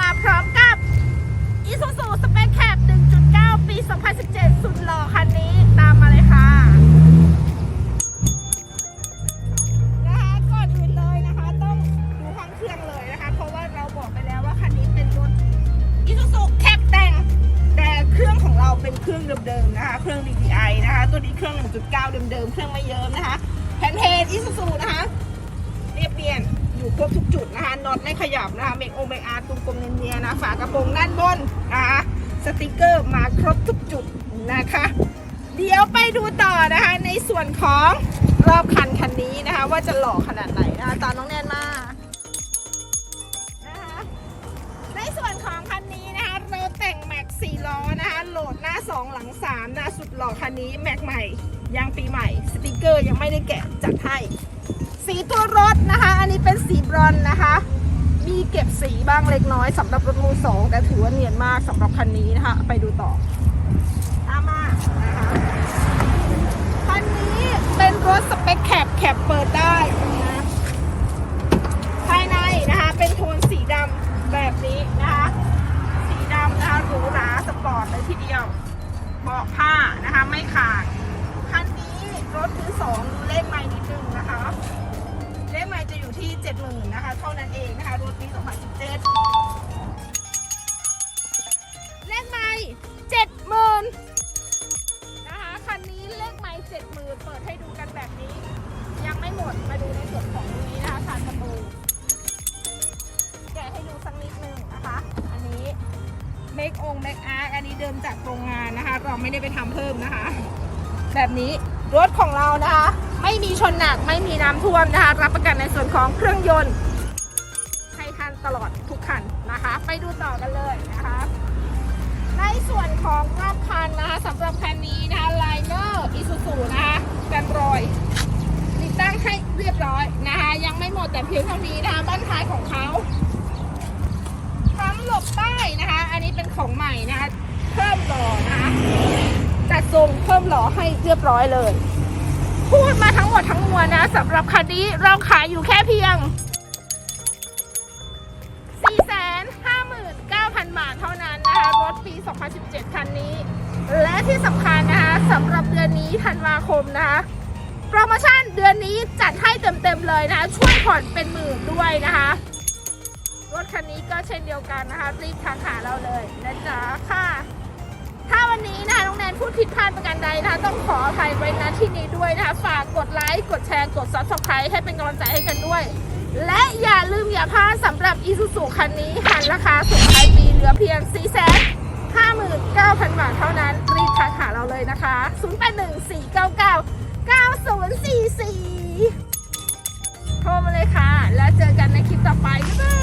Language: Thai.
มาพร้อมกับ Isuzu Space Cab 1.9 ปี 2017 สุดหล่อคันนี้ตามมาเลยค่ะนะคะก่อนอื่เลยนะคะ ต้องดูเครื่องเลยนะคะ เพราะว่าเราบอกไปแล้วว่าคันนี้เป็นรถ Isuzu Cab แต่งแต่เครื่องของเราเป็นเครื่องเดิมๆนะคะ เครื่อง DPI นะคะ ตัวนี้เครื่อง 1.9 เดิมๆ เครื่องไม่เยิมนะคะแผ่นเฮด Isuzu นะคะเรียบเรียน ครบทุกจุดนะคะน็อตไม่ขยับนะคะเมกโอเมกอาร์ตุงกลมเนียนๆนะฝากระโปรงด้านบนนะคะสติกเกอร์มาครบทุกจุดนะคะ เดี๋ยวไปดูต่อนะคะในส่วนของรอบคันคันนี้นะคะ ว่าจะหล่อขนาดไหนนะคะตามน้องแนนมานะคะในส่วนของคันนี้นะคะเราแต่งแม็ก4ล้อนะคะโหลดหน้า 2 หลัง3น้าสุดหล่อคันนี้แม็กใหม่ยางปีใหม่ สติกเกอร์ยังไม่ได้แกะจัดให้สีตัวรถนะคะ นนี้เป็นสีบรอนซ์นะคะ มีเก็บสีบ้างเล็กน้อยสำหรับรถมือสองแต่ถือว่าเนียนมากสำหรับคันนี้นะคะ ไปดูต่อตามมานะคะคันนี้เป็นรถสเปคแคปแคปเปิดได้นะภายในนะคะเป็นโทนสีดำแบบนี้นะคะ สีดำนะคะหรูหราสปอร์ตเลยทีเดียวเบาะผ้านะคะไม่ขาดคันนี้รถมือสองดูเลขไม่นิดนึงนะคะ ที่ 70,000นะคะ เท่านั้นเองนะคะรถปี 2017 เลขไม่70,000นะคะ คันนี้เลขไม่70,000 เปิดให้ดูกันแบบนี้ ยังไม่หมด มาดูในส่วนของตรงนี้นะคะผ่านประตูแกะให้ดูสักนิดนึงนะคะ อันนี้เมคองเมคอาร์อันนี้เดิมจากโรงงานนะคะ เราไม่ได้ไปทำเพิ่มนะคะ แบบนี้รถของเรานะคะ ไม่มีชนหนักไม่มีน้ำท่วมนะคะ รับประกันในส่วนของเครื่องยนต์ให้ทันตลอดทุกคันนะคะ ไปดูต่อกันเลยนะคะ ในส่วนของรอบคันนะคะสำหรับคันนี้นะคะไลเนอร์อิซูซูนะคะกันรอยติดตั้งให้เรียบร้อยนะคะ ยังไม่หมดแต่เพียงเท่านี้นะคะบ้านท้ายของเขาทั้งหลบใต้นะคะ อันนี้เป็นของใหม่นะคะ เพิ่มหล่อนะคะจัดทรงเพิ่มหล่อให้เรียบร้อยเลย พูดมาทั้งหมดทั้งมวลนะสำหรับคันนี้เราขายอยู่แค่เพียง 459,000 บาทเท่านั้นนะคะ รถปี 2017 คันนี้ และที่สำคัญนะคะสำหรับเดือนนี้ธันวาคมนะคะโปรโมชั่นเดือนนี้จัดให้เต็มๆเลยนะคะ ช่วยผ่อนเป็นหมื่นด้วยนะคะ รถคันนี้ก็เช่นเดียวกันนะคะ รีบทักหาเราเลยนะจ๊ะค่ะ พูดผิดพลาดประการใดนะคะต้องขออภัยไว้ณที่นี้ด้วยนะคะ ฝากกดไลค์ กดแชร์ กด subscribe ให้เป็นกำลังใจให้กันด้วย และอย่าลืมอย่าพลาดสำหรับ Isuzu คันนี้หันราคาส่งท้ายปีเหลือเพียง4 5 9 0 0 0 บาทเท่านั้น รีบทักหาเราเลยนะคะ 081499 9044 โทรมาเลยค่ะ แล้วเจอกันในคลิปต่อไปบ๊ายบาย